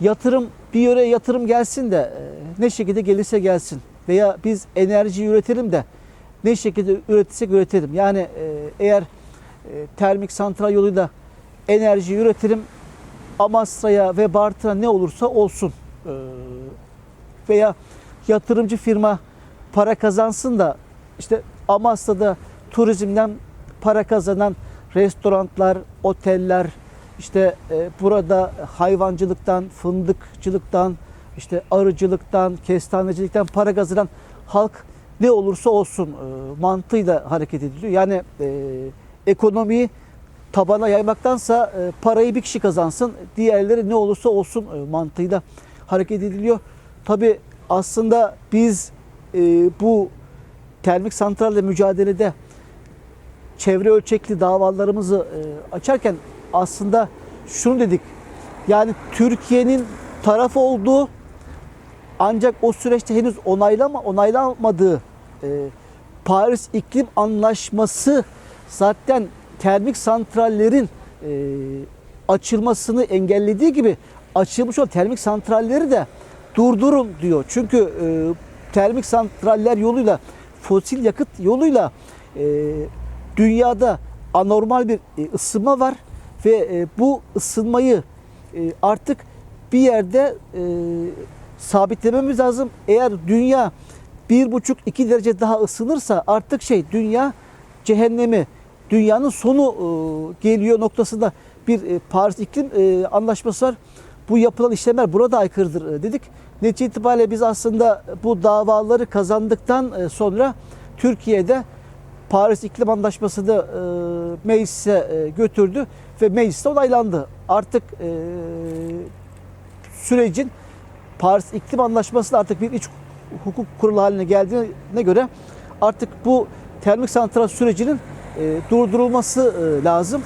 yatırım bir yöre yatırım gelsin de e, ne şekilde gelirse gelsin veya biz enerji üretelim de ne şekilde üretirsek üretelim. Yani e, eğer e, termik santral yoluyla enerji üretelim Amasra'ya ve Bartın'a ne olursa olsun veya yatırımcı firma para kazansın da işte Amasra'da turizmden para kazanan restoranlar, oteller, işte e, burada hayvancılıktan, fındıkçılıktan, işte arıcılıktan, kestanecilikten para kazanan halk ne olursa olsun e, mantığıyla hareket ediliyor. Yani e, ekonomiyi tabana yaymaktansa e, parayı bir kişi kazansın, diğerleri ne olursa olsun e, mantığıyla hareket ediliyor. Tabi aslında biz e, bu termik santralle mücadelede çevre ölçekli davalarımızı e, açarken aslında şunu dedik. Yani Türkiye'nin taraf olduğu ancak o süreçte henüz onaylama onaylanmadığı e, Paris İklim Anlaşması zaten termik santrallerin e, açılmasını engellediği gibi açılmış olan termik santralleri de durdurun diyor. Çünkü e, termik santraller yoluyla fosil yakıt yoluyla dünyada anormal bir e, ısınma var ve e, bu ısınmayı e, artık bir yerde sabitlememiz lazım. Eğer dünya bir buçuk iki derece daha ısınırsa artık şey dünya cehennemi, dünyanın sonu geliyor noktasında bir Paris İklim Anlaşması var. Bu yapılan işlemler burada aykırıdır dedik. Netice itibariyle biz aslında bu davaları kazandıktan sonra Türkiye'de Paris İklim Anlaşması'nı e, meclise e, götürdü ve mecliste onaylandı. Artık e, sürecin Paris İklim Anlaşması da artık bir iç hukuk kurulu haline geldiğine göre artık bu termik santral sürecinin e, durdurulması e, lazım.